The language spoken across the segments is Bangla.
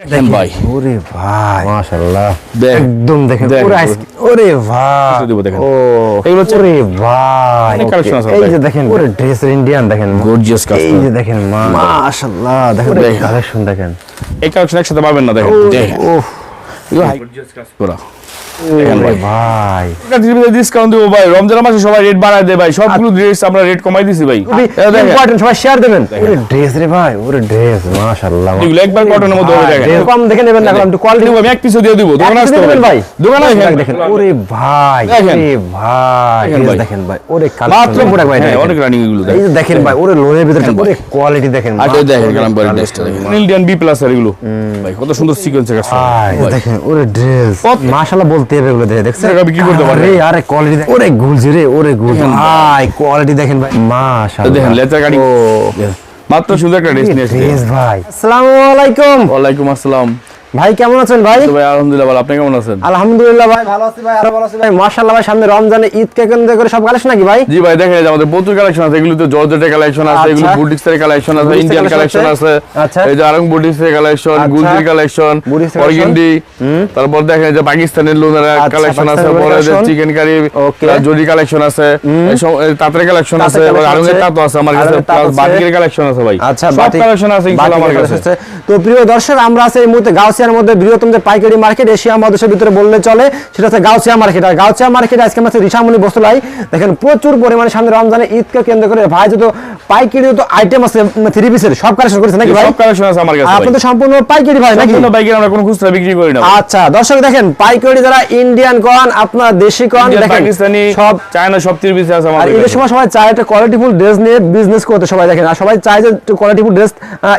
দেখেন ভাই। ওরে ভাই। মাশাআল্লাহ। একদম দেখেন পুরো ওরে ভাই। দেখেন। ও এগুলো হচ্ছে- ওরে ভাই। এই যে দেখেন পুরো ড্রেস ইন্ডিয়ান দেখেন। Gorgeous এই যে দেখেন মা মাশাআল্লাহ দেখেন। কালেকশন দেখেন এই কালেকশন একসাথে পাবেন না দেখেন। ওহ গর্জিয়াস কাজ করা। ভাই। ডিসকাউন্ট দেবো ভাই। রমজান মাসে সবাই রেট বাড়ায় দেয় ভাই। সবগুলো ড্রেস আমরা রেট কমাই দিছি ভাই। খুবই এই দেখেন, ইম্পর্টেন্ট সবাই শেয়ার দেবেন। ওরে ড্রেস রে ভাই ওরে ড্রেস মাশাআল্লাহ। এগুলো একবার কটনের মধ্যে হবে দেখেন। কম দেখে নেবেন না একটু কোয়ালিটি আমি এক পিসও দিয়ে দিব। দোকানে আসতে হবে। ভাই। দোকানে আসেন দেখেন। ওরে ভাই ওরে ভাই দেখেন ভাই। দেখেন ভাই। মাত্র পুরো ভাই হ্যাঁ, অনেক রানিং এগুলো দেখেন যে দেখেন ভাই ওরে লোনের ভিতরে ওরে কোয়ালিটি দেখেন আর দেখেন ওরে কালাম ড্রেসটা দেখেন। ইন্ডিয়ান বি প্লাস এগুলো। ভাই কত সুন্দর সিকোয়েন্সের কাজ। দেখেন ওরে ড্রেস মাশাআল্লাহ বলতে হবে এগুলো দেখে দেখছেন? বিক্রি করতে পারবে। আরে আরে কোয়ালিটি ওরে গুলজি রে ওরে গুলজি ভাই কোয়ালিটি দেখেন ভাই। মাশাআল্লাহ। দেখেন লেচার গাড়ি। মাত্র সুন্দর একটা ড্রেস নিয়ে এসেছি ভাই। আসসালামু আলাইকুম। ওয়ালাইকুম আসসালাম। ভাই কেমন আছেন ভাই? ভাই আলহামদুলিল্লাহ ভালো। আপনি কেমন আছেন? আলহামদুলিল্লাহ ভাই ভালো আছি ভাই আরও ভালো আছি ভাই। মাশাআল্লাহ ভাই সামনে রমজানে কেন্দ্র করে সব কালেকশন নাকি ভাই? জি ভাই দেখেন আমাদের প্রচুর কালেকশন আছে। এগুলো তো জর্জেটের কালেকশন আছে আচ্ছা। এগুলো এর কালেকশন আছে ইন্ডিয়ান কালেকশন আছে। আচ্ছা। এই যে আরং এর কালেকশন আচ্ছা। গুলজির কালেকশন। অর্গেন্ডি। তারপর দেখেন যে পাকিস্তানের লোনের আচ্ছা, কালেকশন আছে পরে যে চিকেন কারি জরি কালেকশন আছে। তাঁতের কালেকশন আছে collection আরঙের আছে। আমার কাছে প্লাস বাটিকের কালেকশন আছে ভাই। আচ্ছা সব কালেকশন আছে ইনশাআল্লাহ আমার কাছে। তো প্রিয় দর্শক আমরা আছি এই মুহূর্তে গাউসিয়ার মধ্যে বৃহত্তম যে পাইকারি মার্কেট এশিয়া মহাদেশের ভিতরে বললে চলে সেটা হচ্ছে গাউসিয়া মার্কেট। আর গাউসিয়া মার্কেট আজকে আমরা রিসামণি বস্তুলাই দেখেন প্রচুর পরিমাণে সামনে রমজানে ঈদকে কেন্দ্র করে ভাই যত পাইকারি তো আইটেম আছে থ্রি পিসের সব কালেকশন করেছে নাকি ভাই? সব কালেকশন আছে আমার কাছে আর আপনি তো সম্পূর্ণ পাইকারি ভাই নাকি? সম্পূর্ণ বাইকের আমরা কোনো খুচরা বিক্রি করি না আচ্ছা দর্শক দেখেন পাইকারি যারা ইন্ডিয়ান কন আপনার দেশি কন দেখেন পাকিস্তানি সব চায়না সব তির পিস আছে আর আমাদের ঈদের কাছে। সময় সবাই চায় একটা কোয়ালিটিফুল ড্রেস নিয়ে বিজনেস করতে সবাই দেখেন। আর সবাই চায় যে কোয়ালিটিফুল ড্রেস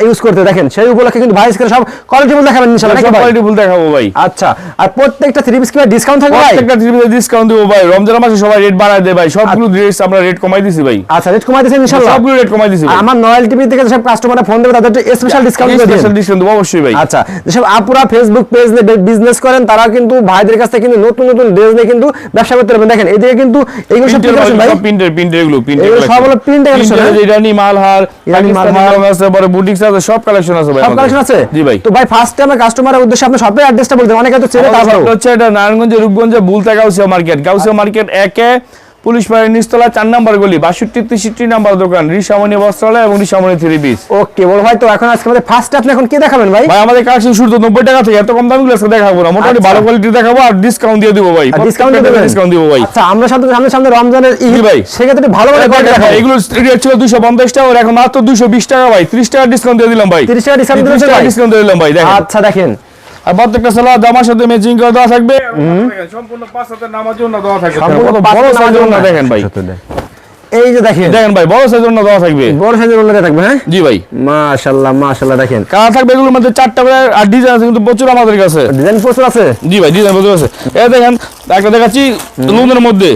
ইউজ করতে দেখেন। সেই উপলক্ষে কিন্তু ভাই সব কোয়ালিটিফুল দেখাবেন ইনশাআল্লাহ? কোয়ালিটি ফুল দেখাবো ভাই। আচ্ছা আর প্রত্যেকটা থ্রি পিস কি ডিসকাউন্ট থাকবে প্রত্যেকটা থ্রি ডিসকাউন্ট দেবো ভাই। রমজান মাসে সবাই রেট বাড়ায় দেয় ভাই। সবগুলো ড্রেস আমরা রেট কমাই দিছি ভাই। আচ্ছা রেট কমাই দিয়েছেন ইনশাআল্লাহ। সবগুলো রেট কমাই দিছি আমার নয়েল টিভি থেকে সব কাস্টমাররা ফোন দেবে তাদের স্পেশাল ডিসকাউন্ট দিয়ে স্পেশাল ডিসকাউন্ট দেবো অবশ্যই ভাই। আচ্ছা যেসব আপুরা ফেসবুক পেজ নিয়ে বিজনেস করেন তারা কিন্তু ভাইদের কাছ থেকে কিন্তু নতুন নতুন ড্রেস নিয়ে কিন্তু ব্যবসা করতে পারবেন। দেখেন এদিকে কিন্তু এইগুলো সব ভাই প্রিন্টের প্রিন্টের এগুলো প্রিন্টের এগুলো সব হলো print এর হ্যাঁ? ইরানি মালহার ইরানি মালহার। আছে পরে বুটিক্স আছে সব কালেকশন আছে ভাই সব কালেকশন আছে? জি ভাই। তো ভাই ফার্স্ট টাইমে কাস্টমারের উদ্দেশ্যে আপনি শপের অ্যাড্রেসটা বলতে অনেকে তো চেনে তারপর হচ্ছে এটা নারায়ণগঞ্জে রূপগঞ্জে বুলতা গাউসিয়া মার্কেট গাউসিয়া মার্কেট একে পুলিশ পাড়ার নিচতলা চার নাম্বার গলি বাষট্টি তেষট্টি নাম্বার দোকান ঋষামণি বস্ত্রালয় এবং ঋষামণি থ্রি পিস। ওকে বড় ভাই তো এখন আজকে আমাদের ফার্স্ট আপনি এখন কি দেখাবেন ভাই? ভাই আমাদের কালেকশন শুরু তো নব্বই টাকা থেকে এত কম দামি গুলো দেখাবো না। মোটামুটি আচ্ছা। ভালো কোয়ালিটি দেখাবো আর ডিসকাউন্ট দিয়ে দিব ভাই। ডিসকাউন্ট দেবেন? ডিসকাউন্ট দিব ভাই। আচ্ছা আমরা সামনে সামনে সামনে রমজানের ঈদ জি ভাই। সেক্ষেত্রে ভালো ভালো কোয়ালিটি দেখাবো। এগুলো রেট ছিল দুশো পঞ্চাশ টাকা আর এখন মাত্র দুশো বিশ টাকা ভাই। ত্রিশ টাকা ডিসকাউন্ট দিয়ে দিলাম ভাই। 30 টাকা discount ত্রিশ টাকা ভাই? ডিসকাউন্ট দিয়ে দিলাম ভাই দেখেন। আচ্ছা দেখেন। আর প্রত্যেকটা সালোয়ার জামার সাথে ম্যাচিং করে দেওয়া থাকবে। সম্পূর্ণ পাঁচ হাতের নামার জন্য দেওয়া থাকবে। সম্পূর্ণ বড় সাইজের না দেখেন ভাই। এই যে দেখেন। দেখেন ভাই বড় সাইজের জন্য দেওয়া থাকবে। বড় সাইজের অনুযায়ী থাকবে হ্যাঁ? জি ভাই। মাশাআল্লাহ মাশাআল্লাহ দেখেন। কালার থাকবে এগুলোর মধ্যে চারটা করে আর ডিজাইন আছে কিন্তু প্রচুর আমাদের কাছে। ডিজাইন প্রচুর আছে? জি ভাই ডিজাইন প্রচুর আছে। দেখেন একটা দেখাচ্ছি লুনের মধ্যে।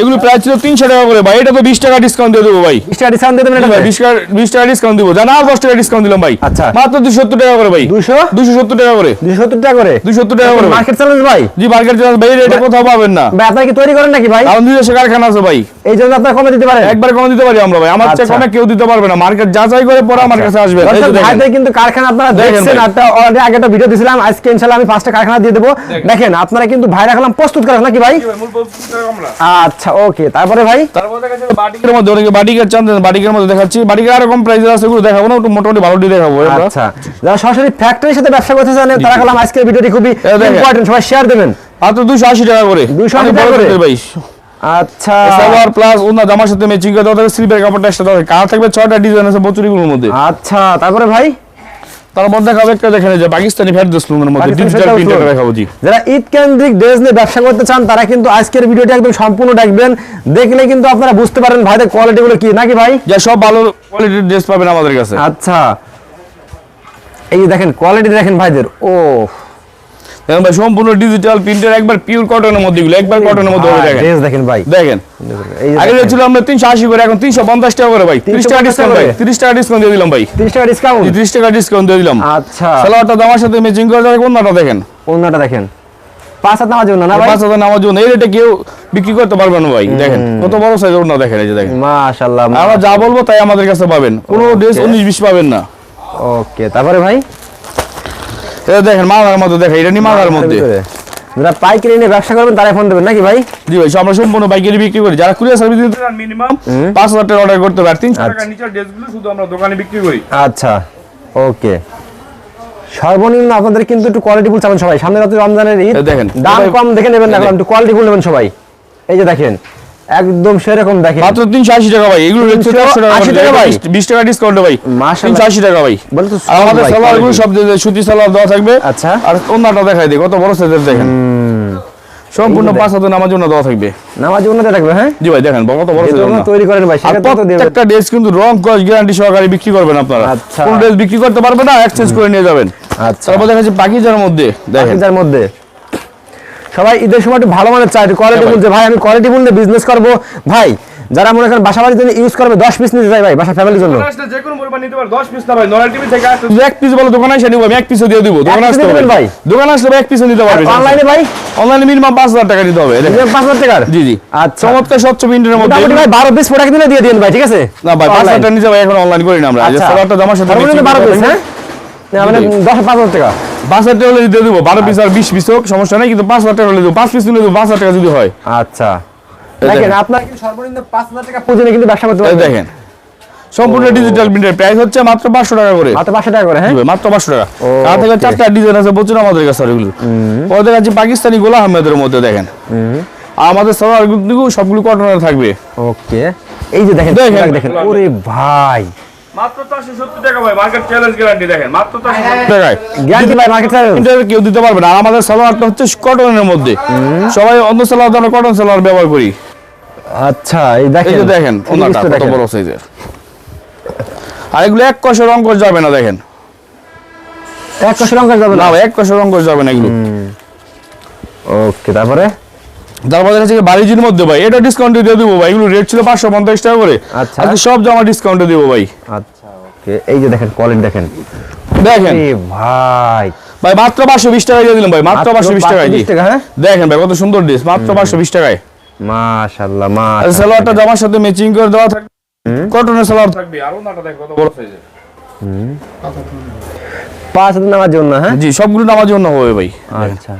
এগুলো প্রায় ছিল তিনশো টাকা করে ভাই। এটা তো বিশ টাকা ডিসকাউন্ট দিয়ে দেবো ভাই। বিশ টাকা ডিসকাউন্ট দিয়ে দেবেন ভাই বিশ টাকা বিশ টাকা ডিসকাউন্ট দিব। জানা আর দশ টাকা ডিসকাউন্ট দিলাম ভাই। আচ্ছা। মাত্র দুশো সত্তর টাকা করে ভাই। দুশো দুশো সত্তর টাকা করে। দুশো সত্তর টাকা করে? দুশো সত্তর টাকা করে ভাই। মার্কেট চ্যালেঞ্জ ভাই? জি মার্কেট চার্জ ভাই। এটা কোথাও পাবেন না। ভাই আপনারা কি তৈরি করেন নাকি ভাই? কারণ নিজস্ব কারখানা আছে ভাই। এই জন্য আপনারা কমে দিতে পারেন। একবার কমে দিতে পারি আমরা ভাই। আমার চেয়ে আচ্ছা। কমে কেউ দিতে পারবে না। মার্কেট যাচাই করে পরে আমার কাছে আসবে। ভাইদের কিন্তু কারখানা আপনারা দেখছেন। ভাই। একটা অলরেডি আগে একটা ভিডিও দিয়েছিলাম আজকে ইনশাআল্লাহ আমি পাঁচটা কারখানা দিয়ে দেবো। দেখেন। আপনারা কিন্তু ভাই রাখলাম প্রস্তুত করেন নাকি ভাই? আচ্ছা ওকে তারপরে ভাই? তারপর দেখাচ্ছি বাটিকের মধ্যে অনেকে বাটিকের চান বাটিকের মধ্যে দেখাচ্ছি। বাটিকের আরও কম আছে ওগুলো দেখাবো না একটু মোটামুটি ভালো দিয়ে দেখাবো আচ্ছা যারা সরাসরি ফ্যাক্টরির সাথে ব্যবসা করতে চান তারা গেলাম আজকের ভিডিওটি খুবই ইম্পর্টেন্ট সবাই শেয়ার দেবেন। মাত্র টাকা করে। 280 অনেক টাকা করে? ভাই। আচ্ছা। সালোয়ার প্লাস ওনা জামার সাথে ম্যাচিং করে স্লিপের কাপড়টা এক্সট্রা দেওয়া কালার থাকবে ডিজাইন আছে বচুরিগুলোর মধ্যে। আচ্ছা তারপরে ভাই? তারপর দেখাবো একটা দেখেন যে পাকিস্তানি মধ্যে ডিজিটাল প্রিন্টার দেখাবো জি। যারা ঈদ কেন্দ্রিক ড্রেস নিয়ে ব্যবসা করতে চান তারা কিন্তু আজকের ভিডিওটি একদম সম্পূর্ণ দেখবেন। দেখলে কিন্তু আপনারা বুঝতে পারেন ভাইদের কোয়ালিটি গুলো কি নাকি ভাই? যা সব ভালো কোয়ালিটির ড্রেস পাবেন আমাদের কাছে। আচ্ছা। এই দেখেন কোয়ালিটি দেখেন ভাইদের। ও দেখেন ভাই সম্পূর্ণ ডিজিটাল প্রিন্টার একবার পিওর কটনের মধ্যে এগুলো একবার কটনের মধ্যে হবে দেখেন। দেখেন ভাই। দেখেন। আগে ছিল আমরা তিনশো আশি করে এখন তিনশো পঞ্চাশ টাকা করে ভাই। তিরিশ টাকা ডিসকাউন্ট ভাই করে? তিরিশ টাকা ডিসকাউন্ট দিয়ে দিলাম ভাই। 30 টাকা ডিসকাউন্ট তিরিশ টাকা ডিসকাউন্ট দিয়ে দিলাম। আচ্ছা। সালোয়ারটা দামার সাথে ম্যাচিং করে কোনটা দেখেন। পাঁচ হাত না না ভাই? পাঁচ হাজার নামার জন্য এই রেটে কেউ বিক্রি করতে পারবে না ভাই দেখেন। কত বড় সাইজ ওর না দেখেন এই যে দেখেন। মাশাআল্লাহ আমরা যা বলব তাই আমাদের কাছে পাবেন। কোনো ড্রেস উনিশ বিশ পাবেন না। ওকে তারপরে ভাই? এটা দেখেন মালার মধ্যে দেখেন এটা নিয়ে মালার মধ্যে। যারা পাইকারি নিয়ে ব্যবসা করবেন ফোন দেবেন নাকি ভাই? জি ভাই আমরা সম্পূর্ণ বাইকারি বিক্রি করি। যারা কুরিয়ার সার্ভিস দিতে চান মিনিমাম পাঁচ হাজার টাকা অর্ডার করতে পারে তিনশো টাকার নিচের ড্রেসগুলো শুধু আমরা দোকানে বিক্রি করি। আচ্ছা ওকে। সর্বনিম্ন আপনাদের কিন্তু একটু কোয়ালিটি ফুল চাবেন সবাই। সামনে রাতে রমজানের ঈদ। দেখেন। দাম কম দেখে নেবেন না একটু কোয়ালিটি ফুল নেবেন সবাই। এই যে দেখেন একদম সেরকম দেখেন। মাত্র তিনশো আশি টাকা ভাই এগুলো 380 টাকা ভাই? বিশ টাকা ডিসকাউন্ট ভাই। মাশাআল্লাহ। তিনশো আশি টাকা ভাই। বলে তো আমাদের সালোয়ারগুলো সব সুতি সালোয়ার দেওয়া থাকবে আচ্ছা। আর অন্যটা দেখাই দিই কত বড় সাইজের দেখেন। সম্পূর্ণ পাঁচ হাতে নামার জন্য দেওয়া থাকবে। নামাজ উন্নতি থাকবে হ্যাঁ? জি ভাই দেখেন কত বড় সাইজের তৈরি করেন ভাই সেক্ষেত্রে তো দেবেন। প্রত্যেকটা ড্রেস কিন্তু রং কস গ্যারান্টি সহকারে বিক্রি করবেন আপনারা। আচ্ছা। কোন ড্রেস বিক্রি করতে পারবে না এক্সচেঞ্জ করে নিয়ে যাবেন। আচ্ছা। তারপর দেখা যাচ্ছে পাকিজার মধ্যে দেখেন। যার মধ্যে। সবাই ঈদের সময় একটু ভালো মানের চাই কোয়ালিটি যে ভাই আমি কোয়ালিটি নিয়ে বিজনেস করব। ভাই যারা মনে করেন বাসা বাড়ির জন্য ইউজ করবে দশ পিস নিতে চাই ভাই বাসা ফ্যামিলির জন্য। যে কোনো পরিমাণ নিতে পারে 10 পিস না ভাই নরমাল টিভি থেকে আসলে এক পিস বলে দোকানে এসে নিব আমি এক পিসও দিয়ে দিব দোকানে আসতে হবে। ভাই? দোকানে আসলে এক পিসও নিতে পারবে অনলাইনে ভাই? অনলাইনে মিনিমাম 5000 টাকা দিতে হবে দেখেন। পাঁচ হাজার টাকার? জি জি। আচ্ছা। চমৎকার স্বচ্ছ প্রিন্টের মধ্যে মোটামুটি ভাই বারো পিস প্রোডাক্ট দিলে দিয়ে দিন ভাই ঠিক আছে? না ভাই 5000 টাকা নিতে ভাই এখন অনলাইন করি না আমরা। আচ্ছা। সাথে পিস হ্যাঁ? মানে দশ পাঁচ হাজার টাকা। বাসার টাকা হলে দিয়ে দিব। 12 পিস আর 20 পিস হোক সমস্যা নাই কিন্তু 5000 টাকা হলে দিব। 5 পিস নিলে দিব 5000 টাকা যদি হয়। আচ্ছা। দেখেন দেখেন। আপনার কিন্তু সর্বনিম্ন পাঁচ হাজার টাকা পুঁজি কিন্তু ব্যবসা করতে পারবেন। দেখেন। সম্পূর্ণ ডিজিটাল প্রিন্টের প্রাইস হচ্ছে মাত্র 500 টাকা করে। মাত্র টাকা করে হ্যাঁ? মাত্র 500 টাকা। তার থেকে চারটা ডিজাইন আছে প্রচুর আমাদের কাছে পাকিস্তানি গোলা আহমেদের মধ্যে দেখেন। আমাদের সবগুলো কটনের থাকবে। ওকে। এই যে দেখেন দেখেন। দেখেন ওরে ভাই। মাত্র 470 টাকা ভাই মার্কেট চ্যালেঞ্জ গ্যারান্টি দেখেন মাত্র 470 টাকায় গ্যারান্টি ভাই মার্কেট এটা কেউ দিতে পারবে না। আর আমাদের সালোয়ারটা হচ্ছে কটনের মধ্যে। সবাই অন্য সালোয়ার আমরা কটন সালোয়ার ব্যবহার করি। আচ্ছা এই দেখেন যে দেখেন। ওনাটা কত বড় সাইজের আর এগুলো এক কষে রং করে যাবে না দেখেন। এক কষে যাবে না? না এক কষে রং করে যাবে না এগুলো। ওকে তারপরে? তারপরে হচ্ছে বাড়িজির মধ্যে ভাই। এটা ডিসকাউন্টে দিয়ে দেবো ভাই। এগুলো রেট ছিল পাঁচশো পঞ্চাশ টাকা করে। আচ্ছা। সব জামা ডিসকাউন্টে দেবো ভাই। আচ্ছা ওকে এই যে দেখেন কোয়ালিটি দেখেন। দেখেন। ভাই। ভাই মাত্র পাঁচশো বিশ টাকায় দিয়ে দিলাম ভাই। মাত্র পাঁচশো বিশ টাকায় জি 520 টাকা হ্যাঁ? দেখেন ভাই কত সুন্দর ড্রেস মাত্র পাঁচশো বিশ টাকায়। মাশাআল্লাহ আর সালোয়ারটা জামার সাথে ম্যাচিং করে দেওয়া থাকবে কটনের সালোয়ার থাকবে। আর ওনাটা দেখ কত বড় সাইজের পাঁচ নামার জন্য হ্যাঁ? জি সবগুলো নামার জন্য হবে ভাই। আচ্ছা।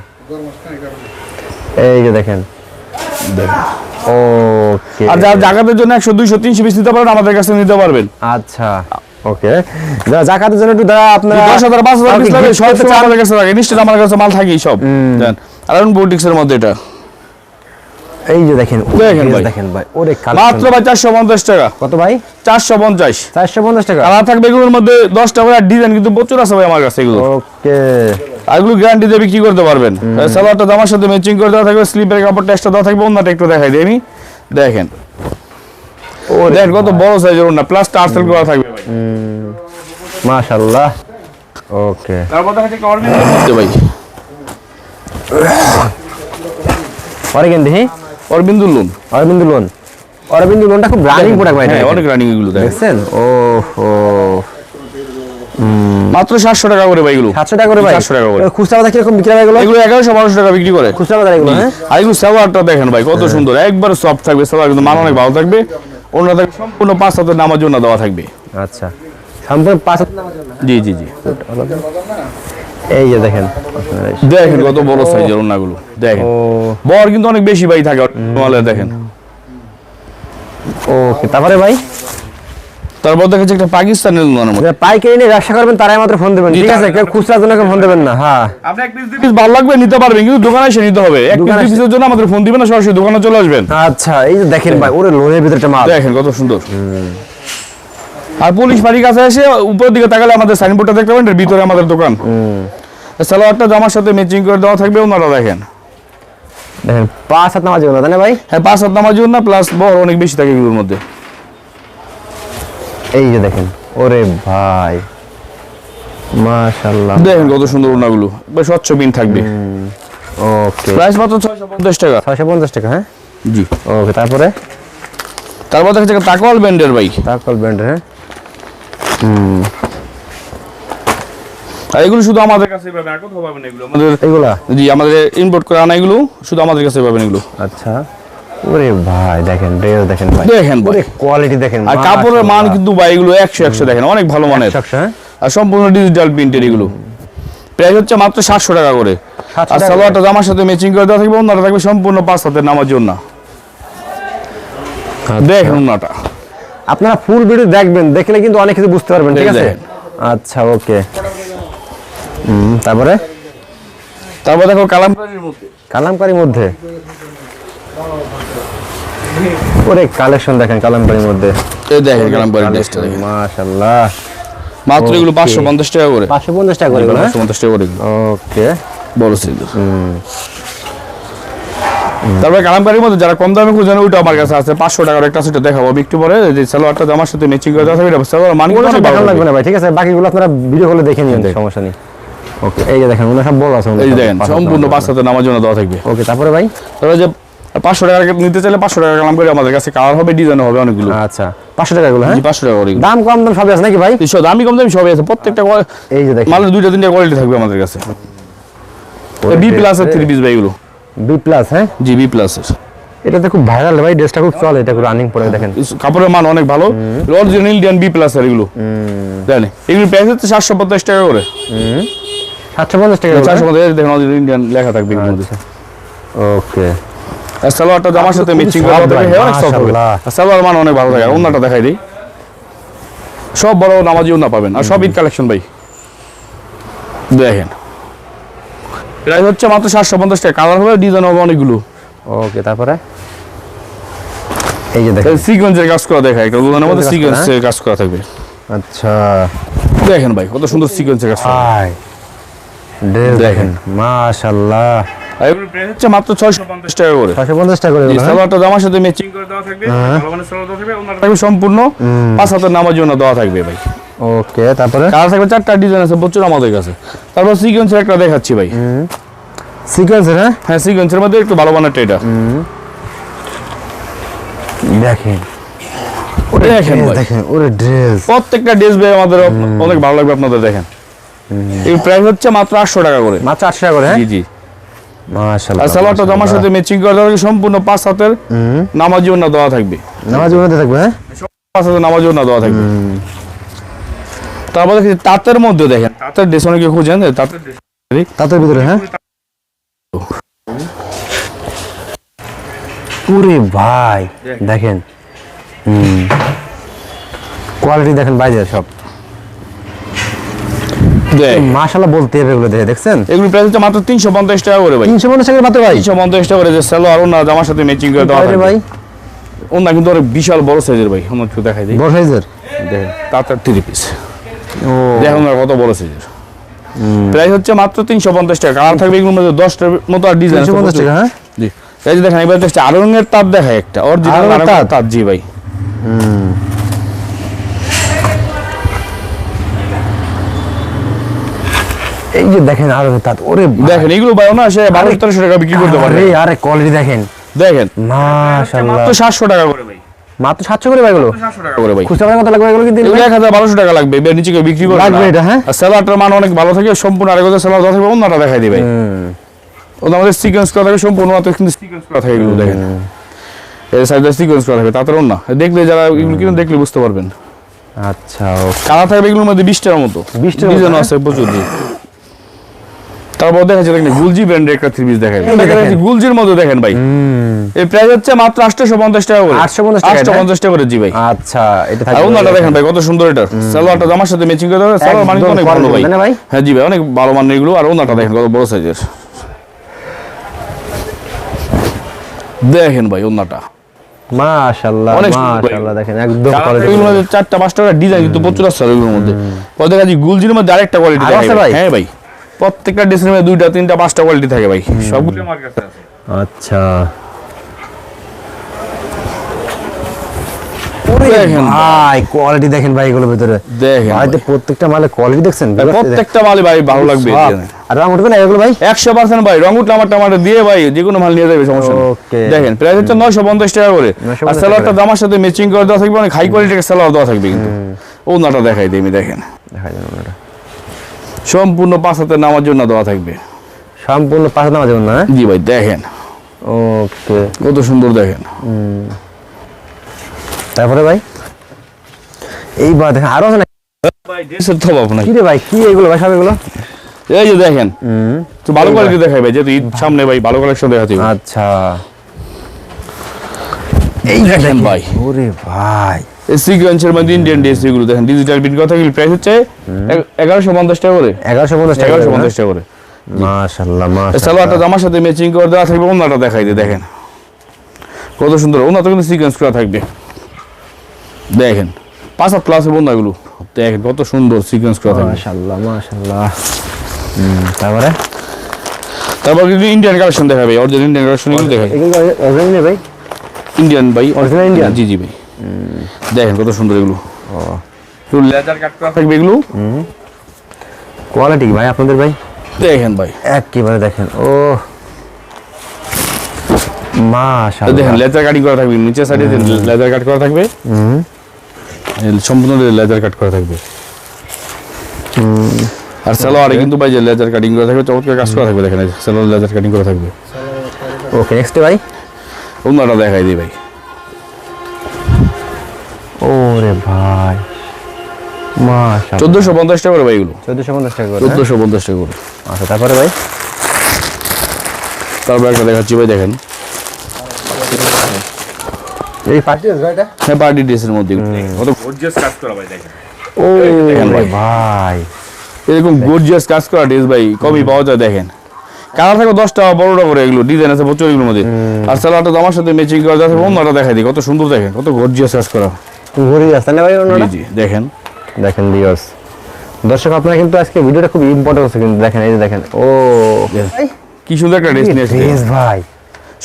এই যে দেখেন ওকে। আর যারা জাকাতের জন্য একশো দুইশো তিনশো পিস নিতে পারেন আমাদের কাছে নিতে পারবেন। আচ্ছা। ওকে। যারা জাকাতের জন্য একটু দাদা আপনারা দশ হাজার পাঁচ পিস লাগে সব চান? আমাদের কাছে থাকে নিশ্চিত আমার কাছে মাল থাকেই সব। আর বুটিক্সের মধ্যে এটা। এই যে দেখেন দেখেন ভাই। দেখেন ভাই ওরে মাত্র ভাই চারশো পঞ্চাশ টাকা। কত ভাই? চারশো পঞ্চাশ। চারশো পঞ্চাশ টাকা? কালার থাকবে এগুলোর মধ্যে দশটা করে ডিজাইন কিন্তু প্রচুর আছে ভাই আমার কাছে এগুলো। ওকে। আর এগুলো গ্যারান্টি দিয়ে বিক্রি করতে পারবেন। সালোয়ারটা জামার সাথে ম্যাচিং করে দেওয়া থাকবে স্লিপের কাপড়টা এক্সট্রা দেওয়া থাকবে অন্যটা একটু দেখাই দিই আমি। দেখেন। ও দেখেন কত বড় সাইজের ওনা প্লাস টার্সেল করা থাকবে ভাই। মাশাআল্লাহ। ওকে। তারপর দেখা যাচ্ছে অরবিন্দের মধ্যে ভাই। অরেগেন দেখি অরবিন্দু লোন অরবিন্দু লোন অরবিন্দু লোনটা খুব রানিং প্রোডাক্ট ভাই হ্যাঁ অনেক রানিং এগুলো দেখেন। দেখছেন? ও হো মাত্র সাতশো টাকা করে ভাই এগুলো। সাতশো টাকা করে ভাই? 700 টাকা করে। খুচরা বাজার কীরকম বিক্রি হয় এগুলো? এগুলো এগারোশো বারোশো টাকা বিক্রি করে। খুচরা বাজার এগুলো হ্যাঁ? আর এগুলো সালোয়ারটা দেখেন ভাই কত সুন্দর। একবার সফট থাকবে সালোয়ার কিন্তু মান অনেক ভালো থাকবে। থাকবে সম্পূর্ণ পাঁচ হাতের নামার জন্য দেওয়া থাকবে। আচ্ছা। সম্পূর্ণ পাঁচ নামার জন্য? জি জি জি। এই যে দেখেন দেখেন কত বড় সাইজের ওনাগুলো দেখেন। বর কিন্তু অনেক বেশি ভাই থাকে দেখেন। ওকে তারপরে ভাই? তারপর দেখা যাচ্ছে একটা পাকিস্তানের লোনের মধ্যে যারা পাইকারি নিয়ে ব্যবসা করবেন তারাই মাত্র ফোন দেবেন ঠিক আছে? কেউ খুচরার জন্য ফোন দেবেন না হ্যাঁ। আপনি এক পিস পিস ভালো লাগবে নিতে পারবেন কিন্তু দোকানে এসে নিতে হবে। এক পিস পিসের জন্য আমাদের ফোন দিবেন না সরাসরি দোকানে চলে আসবেন। আচ্ছা এই যে দেখেন ভাই ওরে লোনের ভিতরটা মাল। দেখেন কত সুন্দর। আর পুলিশ বাড়ির কাছে এসে উপরের দিকে তাকালে আমাদের সাইনবোর্ডটা দেখতে পাবেন এর ভিতরে আমাদের দোকান। সালোয়ারটা জামার সাথে ম্যাচিং করে দেওয়া থাকবে ওনারা দেখেন। দেখেন পাঁচ হাত নামার জন্য তাই না ভাই? হ্যাঁ পাঁচ হাত নামার জন্য প্লাস বড় অনেক বেশি থাকে এগুলোর মধ্যে। এই যে দেখেন ওরে ভাই। মাশাআল্লাহ। দেখেন কত সুন্দর ওনাগুলো বেশ স্বচ্ছ বিন থাকবে। ওকে। প্রাইস মাত্র ছয়শো পঞ্চাশ টাকা। ছয়শো পঞ্চাশ টাকা হ্যাঁ? জি। ওকে তারপরে? তারপর দেখা যাচ্ছে তাকওয়াল ব্যান্ডের বাইক তারপর ব্র্যান্ড হ্যাঁ? আর এগুলো শুধু আমাদের কাছে পাবেন আর কোথাও পাবেন এগুলো? আমাদের এগুলা? জি আমাদের ইম্পোর্ট করে আনা এগুলো শুধু আমাদের কাছে পাবেন এগুলো। আচ্ছা। ওরে ভাই দেখেন ড্রেস দেখেন ভাই। দেখেন ওরে কোয়ালিটি দেখেন আর কাপড়ের মান কিন্তু ভাই এগুলো একশো একশো দেখেন অনেক ভালো মানের। হ্যাঁ। আর সম্পূর্ণ ডিজিটাল প্রিন্টের এগুলো। প্রাইস হচ্ছে মাত্র সাতশো টাকা করে। 700 আর সালোয়ারটা জামার সাথে ম্যাচিং করে দেওয়া থাকবে অন্যটা থাকবে সম্পূর্ণ পাঁচ হাতের নামার জন্য। দেখেন অন্যটা আপনারা ফুল ভিডিও দেখবেন দেখলে কিন্তু অনেক কিছু বুঝতে পারবেন ঠিক আছে? আচ্ছা ওকে তারপরে? তারপর দেখো কালামকারীর মধ্যে। কালামকারীর মধ্যে। ওরে কালেকশন দেখেন কালামকারীর মধ্যে। এই দেখেন কালামকারীর ড্রেসটা দেখেন। মাশাআল্লাহ মাত্র এগুলো Okay. পাঁচশো পঞ্চাশ টাকা করে। পাঁচশো পঞ্চাশ টাকা করে হ্যাঁ? পাঁচশো পঞ্চাশ টাকা করে ওকে বড় সাইজ তারপরে কালামকারীর মধ্যে যারা কম দামে খুঁজেন ওইটা আমার কাছে আছে। পাঁচশো টাকার একটা সেটা দেখাবো। একটু পরে যে সালোয়ারটা জামার সাথে ম্যাচিং করে দেওয়া থাকবে সালোয়ার মানে সব লাগবে না ভাই ঠিক আছে? বাকিগুলো আপনারা ভিডিও কলে দেখে নিন সমস্যা নেই। ওকে এই যে দেখেন সব বড় আছে এই দেখেন সম্পূর্ণ পাঁচ হাতে নামার জন্য দেওয়া থাকবে। ওকে তারপরে ভাই? তারপরে যে পাঁচশো টাকা নিতে চাইলে পাঁচশো টাকা কালাম করে আমাদের কাছে কালার হবে ডিজাইন হবে অনেকগুলো। আচ্ছা। পাঁচশো টাকা এগুলো হ্যাঁ? পাঁচশো টাকা করে দাম কম দাম সবই আছে নাকি ভাই? তিনশো দামি কম দামি সবই আছে। প্রত্যেকটা এই যে দেখেন। মালের দুইটা তিনটা কোয়ালিটি থাকবে আমাদের কাছে। বি প্লাস এর থ্রি পিস ভাই এগুলো। বি প্লাস হ্যাঁ? জি বি প্লাস এর। এটাতে খুব ভাইরাল ভাই ড্রেসটা খুব চলে এটা খুব রানিং পরে দেখেন। কাপড়ের মান অনেক ভালো। অরিজিনাল ইন্ডিয়ান বি প্লাস এর এগুলো। জানি। এগুলো প্রাইস হচ্ছে সাতশো পঞ্চাশ টাকা করে। সাতশো পঞ্চাশ টাকা চারশো পঞ্চাশ দেখেন অরিজিনাল ইন্ডিয়ান লেখা থাকবে ওকে আর সালোয়ারটা জামার সাথে ম্যাচিং করে অনেক সফট হবে। সালোয়ার মান অনেক ভালো থাকে অন্যটা দেখাই দিই। সব বড় নামাজি অন্য পাবেন আর সব ঈদ কালেকশন ভাই। দেখেন। প্রাইস হচ্ছে মাত্র সাতশো পঞ্চাশ টাকা কালার হবে ডিজাইন হবে অনেকগুলো। ওকে তারপরে? এই যে দেখেন। সিকোয়েন্সের কাজ করা দেখায় একটা দোকানের মধ্যে সিকোয়েন্সের কাজ করা থাকবে। আচ্ছা। দেখেন ভাই কত সুন্দর সিকোয়েন্সের কাজ করা। দেখেন। মাশাআল্লাহ। প্রাইস হচ্ছে মাত্র টাকা করে। টাকা এগুলো, হ্যাঁ? সালোয়ারটা জামার সাথে ম্যাচিং করে দেওয়া থাকবে। ভালো মানের সালোয়ার দেওয়া থাকবে ওনার থাকবে সম্পূর্ণ। পাঁচ হাতের নামার জন্য দেওয়া থাকবে ভাই। ওকে তারপরে? কালার থাকবে চারটা ডিজাইন আছে প্রচুর আমাদের কাছে। তারপর সিকোয়েন্সের একটা দেখাচ্ছি ভাই। সিকোয়েন্সের হ্যাঁ? হ্যাঁ সিকোয়েন্সের মধ্যে একটু ভালো মানের এটা দেখেন। দেখেন দেখেন ওরে ড্রেস প্রত্যেকটা ড্রেস ভাই আমাদের অনেক ভালো লাগবে আপনাদের দেখেন। এই প্রাইস হচ্ছে মাত্র আটশো টাকা করে। মাত্র আটশো টাকা করে জি জি। মাশাআল্লাহ সালোয়ারটা জামার সাথে ম্যাচিং করে থাকবে সম্পূর্ণ পাঁচ হাতের নামার জন্য দেওয়া থাকবে। নামাজ মধ্যে থাকবে হ্যাঁ? পাঁচ হাতের নামার জন্য দেওয়া থাকবে। তারপর দেখি তাঁতের মধ্যে দেখেন তাঁতের ড্রেস অনেকে খুঁজেন যে তাঁতের ভিতরে হ্যাঁ? পুরে ভাই দেখেন হুম। কোয়ালিটি দেখেন বাইরে সব। মাশাআল্লাহ বলতে হবে এগুলো দেখে দেখছেন? এগুলো প্রাইস হচ্ছে মাত্র তিনশো পঞ্চাশ টাকা করে ভাই। তিনশো পঞ্চাশ টাকা মাত্র ভাই? তিনশো পঞ্চাশ টাকা করে যে সালোয়ার ওনা জামার সাথে ম্যাচিং করে দেওয়া আরে ভাই। ওনা কিন্তু অনেক বিশাল বড় সাইজের ভাই আমার একটু দেখাই দিই। বড় সাইজের দেখেন তাঁতের থ্রি পিস ও। দেখুন কত বড় সাইজের প্রাইস হচ্ছে মাত্র তিনশো পঞ্চাশ টাকা। কালার থাকবে এগুলোর মধ্যে দশটার মতো আর ডিজাইন 350 টাকা, হ্যাঁ? জি। এই যে দেখেন এবার দেখছি আরঙের তাঁত দেখায় একটা। অরিজিনাল? তাঁত জি ভাই। এই যে দেখেন আরও তাত ওরে দেখেন এগুলো ভাই না সে বারোশো তেরোশো টাকা বিক্রি করতে পারবে। আরে কোয়ালিটি দেখেন। দেখেন। মাশাআল্লাহ। মাত্র সাতশো টাকা করে ভাই। মাত্র সাতশো করে ভাই এগুলো? সাতশো টাকা করে ভাই। খুচরা কত লাগবে এগুলো কিন্তু? এগুলো এক টাকা লাগবে এবার নিচে কেউ বিক্রি করবে লাগবে এটা, হ্যাঁ? আর স্যালাডটার মান অনেক ভালো থাকে সম্পূর্ণ আরেক হাজার স্যালাড দেওয়া অন্যটা দেখাই দিবে ওটা আমাদের সিকোয়েন্স করা থাকে সম্পূর্ণ মাত্র কিন্তু সিকোয়েন্স করা থাকে এগুলো দেখেন। এই সাইডে সিকোয়েন্স করা থাকে তাতে না দেখলে যারা এগুলো কিনে দেখলে বুঝতে পারবেন। আচ্ছা কালার থাকবে এগুলোর মধ্যে বিশটার মতো। 20 টার মতো, ডিজাইন হ্যাঁ? আছে প্রচুর। তারপর দেখা যাচ্ছে দেখেন গুলজি ব্র্যান্ডের একটা থ্রি পিস দেখেন। গুলজির মধ্যে দেখেন ভাই। এই প্রাইস হচ্ছে মাত্র আটশো পঞ্চাশ টাকা করে। 850 টাকা, আটশো? পঞ্চাশ টাকা করে জি ভাই। আচ্ছা এটা ওনাটা দেখেন ভাই কত সুন্দর এটা। সালোয়ারটা জামার সাথে ম্যাচিং করে দেবে সালোয়ার মানে অনেক ভালো ভাই? হ্যাঁ জি ভাই অনেক ভালো মানের এগুলো। আর ওনাটা দেখেন কত বড় সাইজের দেখেন ভাই ওনাটা। মাশাআল্লাহ মাশাআল্লাহ দেখেন একদম কোয়ালিটি চারটা পাঁচটা ডিজাইন কিন্তু প্রচুর আছে এগুলোর মধ্যে। দেখা যায় গুলজির মধ্যে আরেকটা কোয়ালিটি? হ্যাঁ ভাই। প্রত্যেকটা মধ্যে দুইটা তিনটা পাঁচটা কোয়ালিটি থাকে ভাই। সবগুলো আমার কাছে আছে। আচ্ছা। দেখেন ভাই কোয়ালিটি দেখেন ভাই এগুলোর ভিতরে। দেখেন ভাই প্রত্যেকটা মালে কোয়ালিটি দেখছেন? প্রত্যেকটা মালই ভাই ভালো লাগবে আর দাম উঠবে না এগুলো ভাই? একশো পার্সেন্ট ভাই রঙুট টামার টামাটো দিয়ে ভাই যে কোনো মাল নিয়ে যাবে সমস্যা দেখেন প্রাইস হচ্ছে টাকা করে। আর স্যালাডটা জামার সাথে ম্যাচিং করে দেওয়া থাকবে অনেক হাই কোয়ালিটির স্যালাড দেওয়া থাকবে কিন্তু। দেখাই দিই আমি দেখেন। সম্পূর্ণ পাঁচ হাতের নামার জন্য দেওয়া থাকবে। সম্পূর্ণ পাঁচ নামা যাবেন না জি ভাই দেখেন। ওকে। কত সুন্দর দেখেন। তারপরে ভাই? এইবার দেখেন আরও আছে না? ভাই ড্রেসের তো কি রে ভাই কি এগুলো ভাই সব এগুলো? এই যে দেখেন হুম। তো ভালো কোয়ালিটি দেখাই ভাই যেহেতু ঈদ সামনে ভাই ভালো কালেকশন দেখাতে। আচ্ছা। এই দেখেন ভাই। ওরে ভাই। এই সিকোয়েন্সের মধ্যে ইন্ডিয়ান ডিএসসি গুলো দেখেন ডিজিটাল প্রিন্ট কথা এগুলো প্রাইস হচ্ছে এগারোশো পঞ্চাশ টাকা করে। এগারোশো পঞ্চাশ টাকা এগারোশো পঞ্চাশ টাকা করে। মাশাল্লাহ এই মাশাল্লাহ সালোয়ারটা জামার সাথে ম্যাচিং করে দেওয়া থাকবে অন্যটা দেখাই দিয়ে দেখেন। কত সুন্দর ওনাতে কিন্তু সিকোয়েন্স করা থাকবে। দেখেন পাঁচ হাত প্লাস বন্ধাগুলো দেখেন কত সুন্দর সিকোয়েন্স করা থাকবে। মাশাল্লাহ হুম তারপরে? তারপর কিন্তু ইন্ডিয়ান কালেকশন দেখাবে অরিজিনাল ইন্ডিয়ান কালেকশন এগুলো অরিজিনাল ভাই? ইন্ডিয়ান ভাই Original Indian? জি জি ভাই। দেখেন কত সুন্দর এগুলো। লেজার কাট করা থাকবে এগুলো। কোয়ালিটি ভাই আপনাদের ভাই? দেখেন ভাই। একেবারে দেখেন ও। দেখেন লেজার কাটিং করা থাকবে সাইডে লেজার কাট করা থাকবে। হুম। সম্পূর্ণ লেজার কাট করা থাকবে। আর সালোয়ারে কিন্তু ভাই যে লেজার কাটিং করা থাকবে চমৎকার কাজ করা থাকবে দেখেন সালোয়ার লেজার কাটিং করা থাকবে। ওকে নেক্সট ভাই? অন্যটা দেখাই দিই ভাই। ভাই। মাশাল্লাহ চোদ্দশো পঞ্চাশ টাকা করে ভাই এগুলো। চোদ্দশো পঞ্চাশ টাকা করে। হ্যাঁ? চোদ্দশো পঞ্চাশ টাকা করে। আচ্ছা তারপরে ভাই? তারপর একটা দেখাচ্ছি ভাই দেখেন। এই পার্টি ভাইটা হ্যাঁ পার্টি ড্রেসের মধ্যে। কত গর্জিয়াস কাজ করা ভাই দেখেন। ও ভাই। ভাই। এরকম গর্জিয়াস কাজ করা ড্রেস ভাই কমই পাওয়া যায় দেখেন। কালার থাকবে দশটা বড়টা করে এগুলো ডিজাইন আছে প্রচুর এগুলোর মধ্যে। আর সালোয়ারটা তো আমার সাথে ম্যাচিং করা যাচ্ছে অন্যটা দেখাই দিই কত সুন্দর দেখেন কত গর্জিয়াস কাজ করা। ঘুরে আসতে না ভাই অন্যটা জি দেখেন। দেখেন ভিউয়ার্স দর্শক আপনারা কিন্তু আজকে ভিডিওটা খুব ইম্পর্টেন্ট হচ্ছে কিন্তু দেখেন এই যে দেখেন ও। কি সুন্দর একটা ড্রেস নিয়ে ড্রেস ভাই।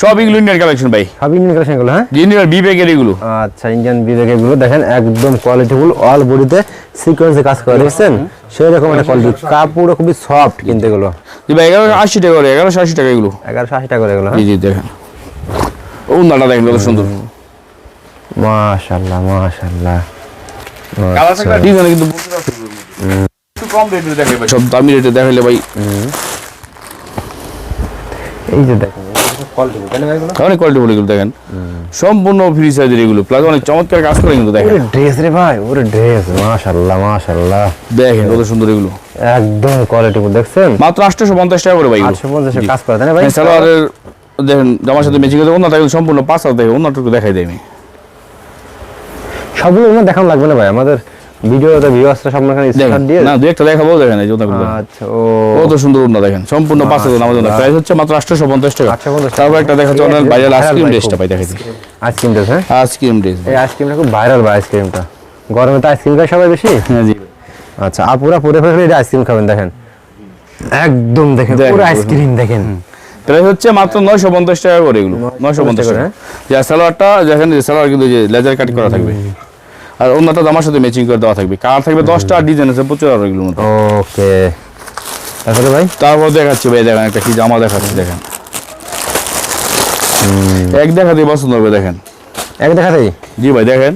সব এগুলো ইন্ডিয়ান কালেকশন ভাই। সব ইন্ডিয়ান কালেকশনগুলো হ্যাঁ? ইন্ডিয়ান বিবেকের এগুলো। আচ্ছা ইন্ডিয়ান বিবেকেরগুলো দেখেন একদম কোয়ালিটিফুল অল বডিতে সিকোয়েন্সে কাজ করা দেখছেন? সেই রকম একটা কোয়ালিটি কাপড়ও খুবই সফট কিন্তু এগুলো। জি ভাই এগারোশো আশি টাকা করে এগারোশো আশি টাকা এগুলো। এগারোশো আশি টাকা করে এগুলো হ্যাঁ? জি জি দেখেন। অন্যটা দেখেন কত সুন্দর। মাশাল্লাহ মাশাল্লাহ ডিজাইন কিন্তু বুঝতে পারছি এগুলোর মধ্যে। একটু কম রেটে দেখাই ভাই। সব দামি রেটে দেখাইলে ভাই। এই যে দেখেন কোয়ালিটি অনেক কোয়ালিটি এগুলো সম্পূর্ণ ফ্রি সাইজের এগুলো। প্লাস অনেক চমৎকার কাজ করে কিন্তু দেখেন। ড্রেস রে ভাই ওরে ড্রেস মাশাল্লাহ মাশাল্লাহ দেখেন কত সুন্দর এগুলো। একদম দেখছেন? মাত্র আটশোশো পঞ্চাশ টাকা করে ভাই কাজ করে তাই না ভাই? হ্যাঁ, সালোয়ারের দেখেন জামার সাথে ম্যাচিং করে সম্পূর্ণ পাঁচ হাজার দেখে অন্যটুকু দেখাই দেয় আমি। সবগুলো ওনার দেখানো লাগবে না ভাই? আমাদের ভিডিওতে ভিউয়ার্সরা সব এখানে স্ক্রিন দিয়ে। না দু একটা দেখাবো দেখেন এই দেখেন। আচ্ছা ও। কত সুন্দর উন্না দেখেন। সম্পূর্ণ পাঁচ হাজার আমাদের প্রাইস হচ্ছে মাত্র আটশোশো পঞ্চাশ টাকা। 850 তারপর একটা দেখাচ্ছে অনেক ভাইরাল Viral আইসক্রিম খুব। পাই দেখাচ্ছি আইসক্রিম ড্রেস হ্যাঁ? আইসক্রিম ড্রেস এই আইসক্রিমটা খুব ভাইরাল ভাই আইসক্রিমটা গরমে তো আইসক্রিম খায় সবাই বেশি? হ্যাঁ জি। আচ্ছা আপুরা পরে ফেলে এটা আইসক্রিম খাবেন দেখেন। একদম দেখেন দেখেন, পুরো পুরো। আইসক্রিম দেখেন। প্রাইস হচ্ছে মাত্র নয়শো পঞ্চাশ টাকা করে এগুলো। নয়শো পঞ্চাশ করে, টাকা হ্যাঁ? যে সালোয়ারটা যেখানে সালোয়ার কিন্তু যে লেজার কাট করা থাকবে। আর অন্যটা জামার সাথে ম্যাচিং করে দেওয়া থাকবে। কালার থাকবে দশটা ডিজাইন আছে প্রচুর আর এগুলোর মধ্যে। ওকে। তারপরে ভাই? তারপর দেখাচ্ছি ভাই দেখেন একটা কি জামা দেখাচ্ছি দেখেন। এক দেখাতে পছন্দ হবে দেখেন। এক জি ভাই দেখেন।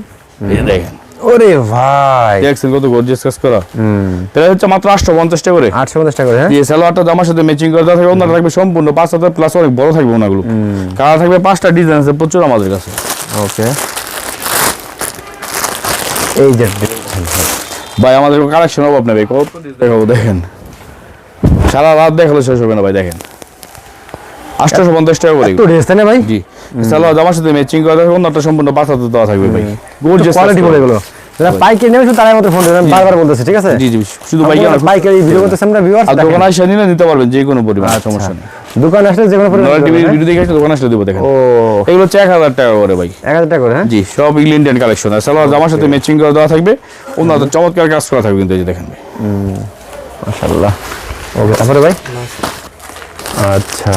দেখেন। ওরে ভাই। দেখছেন কত গর্জিয়াস কাজ করা। হুম। প্রাইস হচ্ছে মাত্র আটশো পঞ্চাশ টাকা করে। আটশো পঞ্চাশ টাকা করে হ্যাঁ? সালোয়ারটা জামার সাথে ম্যাচিং করে দেওয়া থাকবে অন্যটা থাকবে সম্পূর্ণ। পাঁচ হাজার প্লাস অনেক বড় থাকবে ওনাগুলো। কালার থাকবে পাঁচটা ডিজাইন আছে প্রচুর আমাদের কাছে। ওকে। এই যে ভাই আমাদের কালেকশন অভাব আপনি ভাই কত দেখাবো দেখেন। সারা রাত দেখালে শেষ হবে না ভাই দেখেন। আটশোশো পঞ্চাশ টাকা করে। একটু ড্রেস ভাই? জি। সালোয়ার জামার সাথে ম্যাচিং করে অন্যটা সম্পূর্ণ হাজার দেওয়া থাকবে ভাই। গর্জিয়াস কোয়ালিটি বলে এগুলো। যারা পাইকারি নেবে শুধু তারাই মতো ফোন দেবেন বারবার বলতেছে ঠিক আছে? জি জি শুধু পাইকারি ভিডিও করতেছে আমরা ভিউয়ার্স আর দোকানে আসলে নিলে নিতে পারবেন যে কোনো পরিমাণ আচ্ছা। সমস্যা নেই। দোকানে আসলে যে কোনো পরিমাণ টিভি হ্যাঁ? ভিডিও দেখে আসলে দোকানে আসলে দেবো দেখেন। ও এগুলো হচ্ছে এক হাজার টাকা করে ভাই। এক হাজার টাকা করে হ্যাঁ? জি সব ইন্ডিয়ান কালেকশন আর সালোয়ার জামার সাথে ম্যাচিং করে দেওয়া থাকবে। অন্য চমৎকার কাজ করা থাকবে কিন্তু এই যে দেখেন ভাই। মাশাআল্লাহ। ওকে তারপরে ভাই? আচ্ছা।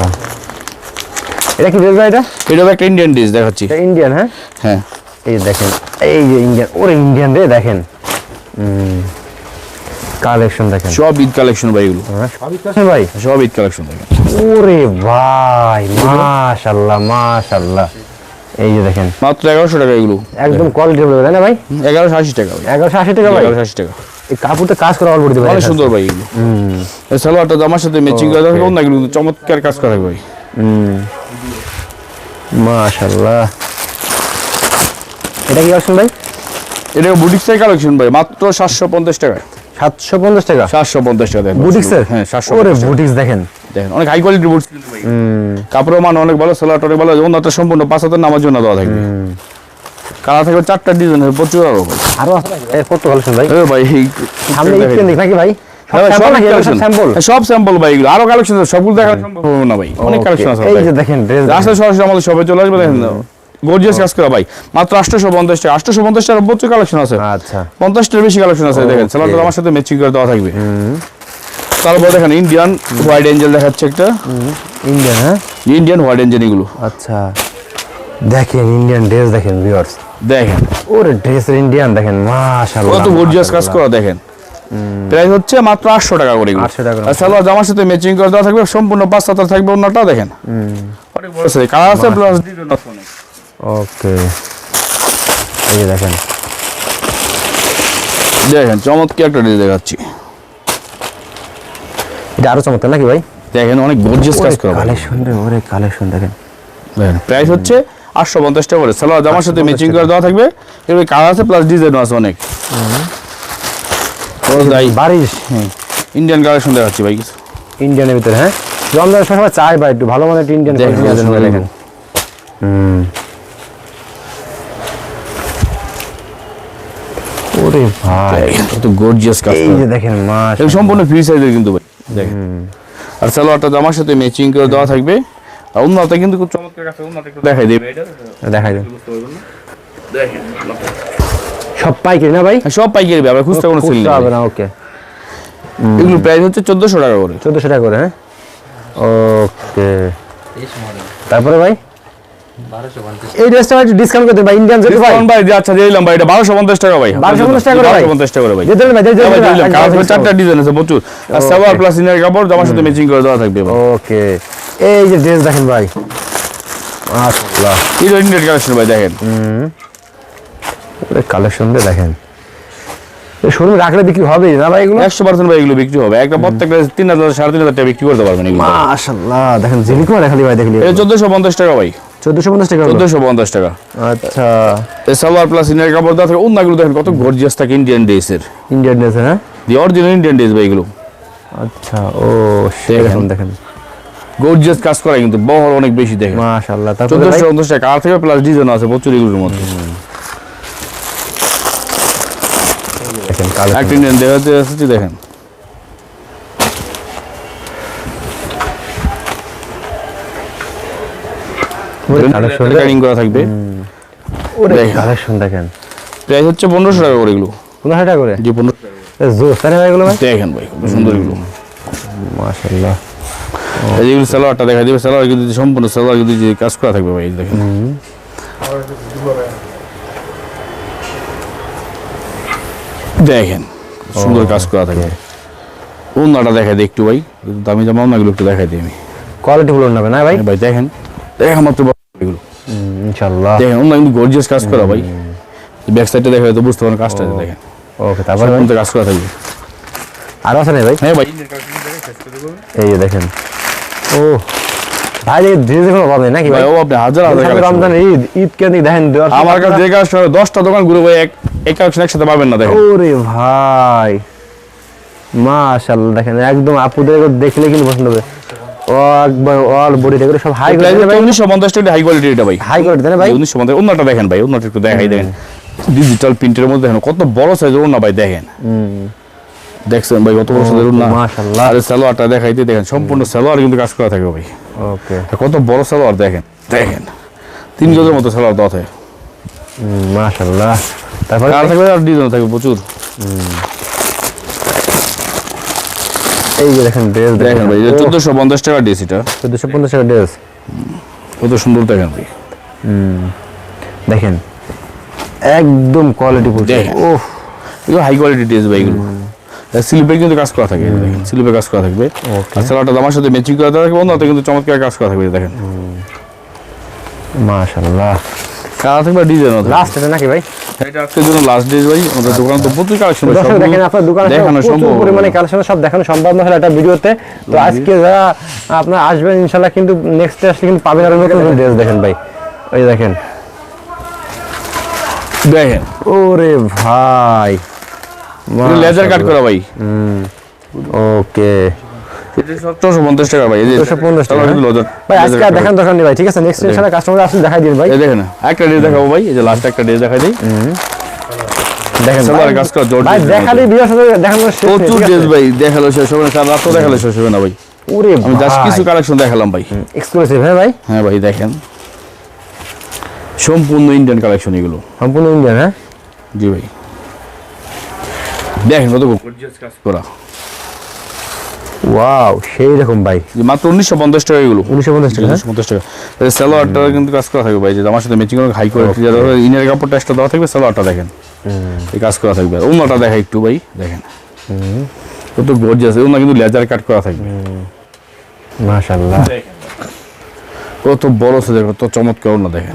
এটা কি ড্রেস ভাই এটা? এটা একটা ইন্ডিয়ান ডিশ দেখাচ্ছি। এটা ইন্ডিয়ান হ্যাঁ? হ্যাঁ। এই দেখেন এই যে ইন্ডিয়ান ওরে ইন্ডিয়ান রে দেখেন। কালেকশন দেখেন। সব ঈদ কালেকশন ভাই এগুলো। হ্যাঁ, ভাই? সব ঈদ কালেকশন দেখেন। ওরে ভাই মাশাআল্লাহ মাশাআল্লাহ। এই যে দেখেন। মাত্র এগারোশো টাকা এগুলো। একদম কোয়ালিটি তাই না ভাই? এগারোশো আশি টাকা এগারোশো আশি টাকা ভাই? এগারোশো আশি টাকা। এই কাপড়তে কাজ করা দিতে ভাই অনেক সুন্দর ভাই এগুলো। এই সালোয়ারটা জামার সাথে ম্যাচিং করে থাকবে অন্য এগুলো চমৎকার কাজ করা ভাই। মাশাআল্লাহ। এটা কি কালেকশন ভাই? এটা বুটিক্সের কালেকশন ভাই মাত্র সাতশো পঞ্চাশ টাকা সাতশো পঞ্চাশ টাকা? সাতশো পঞ্চাশ টাকা দেখেন বুটিক্সের হ্যাঁ সাতশো ওরে পঞ্চাশ টাকা। বুটিক্স দেখেন। দেখেন অনেক হাই কোয়ালিটির ভাই। কাপড়ের মান অনেক ভালো সেলার অনেক ভালো অন্যটা সম্পূর্ণ পাঁচ হাজার নামার জন্য দেওয়া থাকবে কালার থাকবে চারটা ডিজাইন প্রচুর আরও ভাই আরও আছে নাকি? এ, কত কালেকশন ভাই? এ ভাই সামনে ঈদ কেন্দ্রিক নাকি ভাই? সব হ্যাঁ সব সব? হ্যাঁ, সব স্যাম্পল ভাই এগুলো। আরও কালেকশন আছে সবগুলো দেখা সম্ভব না ভাই। অনেক কালেকশন আছে এই যে দেখেন ড্রেস রাস্তায় সরাসরি আমাদের শপে চলে আসবে দেখেন গর্জিয়াস কাজ করা ভাই। মাত্র আটশোশো পঞ্চাশ টাকা। আটশোশো পঞ্চাশ টাকা প্রচুর কালেকশন আছে। আচ্ছা। পঞ্চাশটার বেশি কালেকশন আছে দেখেন. সেলারটা আমার সাথে ম্যাচিং করে দেওয়া থাকবে। তারপর দেখেন ইন্ডিয়ান হোয়াইট এঞ্জেল দেখাচ্ছে একটা। ইন্ডিয়ান হ্যাঁ? ইন্ডিয়ান হোয়াইট এঞ্জেল এগুলো। আচ্ছা। দেখেন ইন্ডিয়ান ড্রেস দেখেন ভিউয়ার্স দেখেন। ওরে ড্রেস ইন্ডিয়ান দেখেন মাশাআল্লাহ কত গর্জিয়াস কাজ করা দেখেন। প্রাইস হচ্ছে মাত্র আটশো টাকা করে এগুলো। 800 টাকা আর সালোয়ার জামার সাথে ম্যাচিং করে দেওয়া থাকবে সম্পূর্ণ পাঁচ সাতার থাকবে অন্যটা দেখেন। অনেক বড় সাইজ কালার আছে প্লাস ডিজাইন আছে। ওকে। এই যে দেখেন। দেখেন চমৎকার একটা ডিজাইন দেখাচ্ছি। এটা আরও চমৎকার নাকি ভাই? দেখেন অনেক গর্জিয়াস কাজ করা। কালেকশন রে ওরে কালেকশন দেখেন। দেখেন প্রাইস হচ্ছে আটশো পঞ্চাশ টাকা করে। সালোয়ার জামার সাথে ম্যাচিং করে দেওয়া থাকবে। এবার কালার আছে প্লাস ডিজাইনও আছে অনেক। বারিশ। ইন্ডিয়ান কালেকশন দেখাচ্ছি ভাই কিছু। ইন্ডিয়ানের ভিতরে হ্যাঁ? রমজান সবসময় চাই ভাই একটু ভালো মানের ইন্ডিয়ান। দেখেন। হুম। ওরে ভাই কত গর্জিয়াস কাজ এই যে দেখেন মাস এগুলো সম্পূর্ণ ফ্রি সাইজের কিন্তু ভাই দেখেন। আর সালোয়ারটা জামার সাথে ম্যাচিং করে দেওয়া থাকবে। আর উন্নতা কিন্তু খুব চমৎকার কাজ উন্নতা একটু দেখাই দেবে দেখাই দেন দেখেন সব পাইকারি না ভাই? সব পাইকারি হবে আমরা খুচরা কোনো সেল হবে না ওকে এগুলো প্রাইস হচ্ছে চোদ্দশো টাকা করে। চোদ্দশো টাকা করে হ্যাঁ? ওকে তারপরে ভাই? এই ড্রেসটা ভাই ডিসকাউন্ট করতে ভাই ইন্ডিয়ান যেটা ভাই। ভাই আচ্ছা দিলাম ভাই এটা বারোশো পঞ্চাশ টাকা ভাই। 1250 টাকা করে ভাই? 1250 টাকা করে ভাই। দিলেন ভাই দিলাম। কালার চারটা ডিজাইন আছে প্রচুর। আর সালোয়ার প্লাস ইনার কাপড় জামার সাথে ম্যাচিং করে দেওয়া থাকবে ওকে এই যে ড্রেস দেখেন ভাই। মাশাআল্লাহ। ইন্ডিয়ান কালেকশন ভাই দেখেন। কালেকশন দেখেন। শোরুমে রাখলে বিক্রি হবে না ভাই এগুলো? একশো পার্সেন্ট ভাই এগুলো বিক্রি হবে। একটা প্রত্যেকটা তিন হাজার সাড়ে তিন হাজার টাকা বিক্রি করতে পারবেন এগুলো। মাশাআল্লাহ। দেখেন জিলিকুমা দেখালি ভাই দেখলি। এটা চোদ্দশো পঞ্চাশ টাকা ভাই। চোদ্দশো পঞ্চাশ টাকা হলো? চোদ্দশো পঞ্চাশ টাকা। আচ্ছা। এই সালোয়ার প্লাস ইনার কাপড় অন্যগুলো দেখেন কত গর্জিয়াস থাকে ইন্ডিয়ান ড্রেসের ইন্ডিয়ান ড্রেস হ্যাঁ? দি অরিজিনাল ইন্ডিয়ান ড্রেস ভাই এগুলো। আচ্ছা ও দেখেন। দেখেন দেখেন। গর্জিয়াস কাজ করা কিন্তু বহর অনেক বেশি দেখেন। মাশাআল্লাহ তারপরে টাকা কালার থেকে প্লাস ডিজাইন আছে প্রচুর এগুলোর মধ্যে। কালেকশন দেখেন। কাটিং করা থাকবে। ওরে দেখেন। কালেকশন দেখেন। প্রাইস হচ্ছে পনেরোশো টাকা করে এগুলো। পনেরো টাকা করে? জি পনেরো জোস তাই না ভাই এগুলো ভাই? দেখেন ভাই সুন্দর এগুলো। মাশাআল্লাহ। এই সালোয়ারটা দেখা দিবে সালোয়ার কিন্তু সম্পূর্ণ সালোয়ার কিন্তু যে কাজ করা থাকবে ভাই দেখেন। দেখেন সুন্দর কাজ করা থাকবে। দেখাই দিই একটু ভাই দামি জামা অন্যগুলো একটু দেখাই দিই আমি। কোয়ালিটি ফুল না ভাই? ভাই দেখেন। দেখেন মাত্র ইনশাআল্লাহ। দেখেন অন্য কিন্তু গর্জিয়াস কাজ করা ভাই। ব্যাক সাইডটা দেখা তো বুঝতে পারেন কাজটা দেখেন। ওকে তারপরে? সম্পূর্ণ কাজ করা থাকবে। আরও আছে না ভাই? হ্যাঁ ভাই। এই যে দেখেন। ও ভাই এই ড্রেস কোনো অভাব নেই নাকি ভাই ও হাজার হাজার রমজান ঈদ ঈদ কেন দেখেন আমার কাছে যে কাজ দশটা দোকান ঘুরে ভাই এক এক কালেকশন একসাথে পাবেন না দেখেন। ওরে ভাই মাশাআল্লাহ দেখেন একদম আপুদের দেখলে কিন্তু পছন্দ হবে। অল বডি সব হাই কোয়ালিটি ভাই উনিশশো পঞ্চাশ টাকা হাই কোয়ালিটি এটা ভাই। হাই কোয়ালিটি তাই ভাই। উনিশশো পঞ্চাশ অন্যটা দেখেন ভাই অন্যটা একটু দেখাই দেখেন ডিজিটাল প্রিন্টের মধ্যে দেখেন কত বড় সাইজের অন্য ভাই দেখেন। দেখছেন ভাই কত বড় সাইজের অন্য মাশাআল্লাহ। আর সালোয়ারটা দেখাইতে দেখেন সম্পূর্ণ সালোয়ার কিন্তু কাজ করা থাকবে ভাই। ওকে কত বড় সালোয়ার দেখেন দেখেন। তিন গজের মতো সালোয়ার থাকে। মাশাআল্লাহ। তারপরে আর থাকবে আর ডিজাইন থাকবে প্রচুর। এই যে দেখেন ড্রেস দেখেন। ভাই চোদ্দশো পঞ্চাশ টাকা ডিস এটা। চোদ্দশো পঞ্চাশ টাকা ড্রেস। কত সুন্দর দেখেন ভাই। দেখেন একদম কোয়ালিটি ফুল। ওহ এগুলো হাই কোয়ালিটি ড্রেস ভাই এগুলো। স্লিপে কিন্তু কাজ করা থাকে দেখেন। স্লিপে কাজ করা থাকবে আর সালোয়ারটা আমার সাথে ম্যাচিং করা থাকবে অন্যতে কিন্তু চমৎকার কাজ করা থাকবে দেখেন। মাশাআল্লাহ। কালা থাকবে? ডিজাইন লাস্ট এটা নাকি ভাই? এটা আজকের জন্য লাস্ট ডে ভাই। আমাদের দোকান তো প্রচুর কালেকশন দর্শক দেখেন আপনার দোকানে দেখানো সম্ভব। পরিমাণে কালেকশন সব দেখানো সম্ভব না হলে একটা ভিডিওতে। তো আজকে যারা আপনার আসবেন ইনশাল্লাহ কিন্তু নেক্সট আসলে কিন্তু পাবেন আরও নতুন ড্রেস দেখেন ভাই। ওই দেখেন। দেখেন। ওরে ভাই। লেজার কাট করা ভাই। ওকে। টাকা ভাই এই যে 250 টাকা, তারপর কিন্তু leather- ভাই আজকে cut আর করা। দেখান দরকার নেই ভাই ঠিক আছে? নেক্সট ইনশাআল্লাহ কাস্টমার আসলে দেখাই দিন ভাই। এই দেখেন একটা ড্রেস দেখাবো ভাই এই যে লাস্ট একটা ড্রেস দেখাই দিই। দেখেন কাজ করা জর্জেট ভাই দেখালে বিয়ের সাথে দেখানোর শেষ প্রচুর ড্রেস ভাই দেখাল শেষ হবে না সারা রাত দেখাল শেষ হবে না ভাই। ওরে আমি জাস্ট কিছু কালেকশন দেখালাম ভাই। এক্সক্লুসিভ হ্যাঁ ভাই? হ্যাঁ ভাই দেখেন। সম্পূর্ণ ইন্ডিয়ান কালেকশন এগুলো। সম্পূর্ণ ইন্ডিয়ান হ্যাঁ? জি ভাই। দেখেন কত গর্জিয়াস কাজ করা। ওয়াও সেই রকম ভাই মাত্র উনিশশো পঞ্চাশ টাকা এগুলো। উনিশশো পঞ্চাশ টাকা হ্যাঁ? উনিশশো পঞ্চাশ টাকা। সালোয়ারটা কিন্তু কাজ করা থাকবে ভাই যে আমার সাথে ম্যাচিং করে হাই কোয়ালিটি যারা ইনের কাপড়টা এক্সট্রা দেওয়া থাকবে সালোয়ারটা দেখেন। এই কাজ করা থাকবে। অন্যটা দেখা একটু ভাই দেখেন। কত গর্জিয়াস অন্য কিন্তু লেজার কাট করা থাকবে। মাশাআল্লাহ। কত বড় সাইজের কত চমৎকার অন্য দেখেন।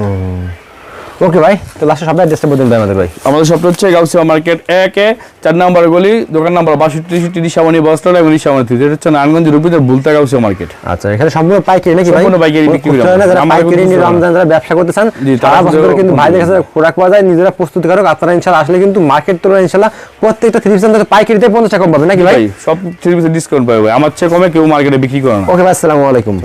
ওকে ভাই তো লাস্টে সবাই অ্যাড্রেসটা বলতেন ভাই আমাদের ভাই আমাদের শপটা হচ্ছে গাউসিয়া মার্কেট একে চার নাম্বার গলি দোকান নাম্বার বাষট্টি তেষট্টি রিসামানি বস্ত্রাল এবং রিসামানি থ্রি এটা হচ্ছে নারায়ণগঞ্জ রূপীদের বুলতা গাউসিয়া মার্কেট আচ্ছা এখানে সম্পূর্ণ পাইকারি নাকি ভাই? সম্পূর্ণ পাইকারি বিক্রি করি আমরা। যারা পাইকারি নিয়ে রমজান যারা ব্যবসা করতে চান তারা বছর কিন্তু খুচরা ভাইদের কাছে প্রোডাক্ট পাওয়া যায় নিজেরা প্রস্তুতকারক আপনারা ইনশাআল্লাহ আসলে কিন্তু মার্কেট তুলনায় ইনশাআল্লাহ প্রত্যেকটা থ্রি পিস পাইকারিতে পঞ্চাশ টাকা কম পাবে নাকি ভাই? ভাই সব থ্রি ডিসকাউন্ট পাবে ভাই। আমার চেয়ে কমে কেউ মার্কেটে বিক্রি করে না। ওকে ভাই আসসালামু আলাইকুম।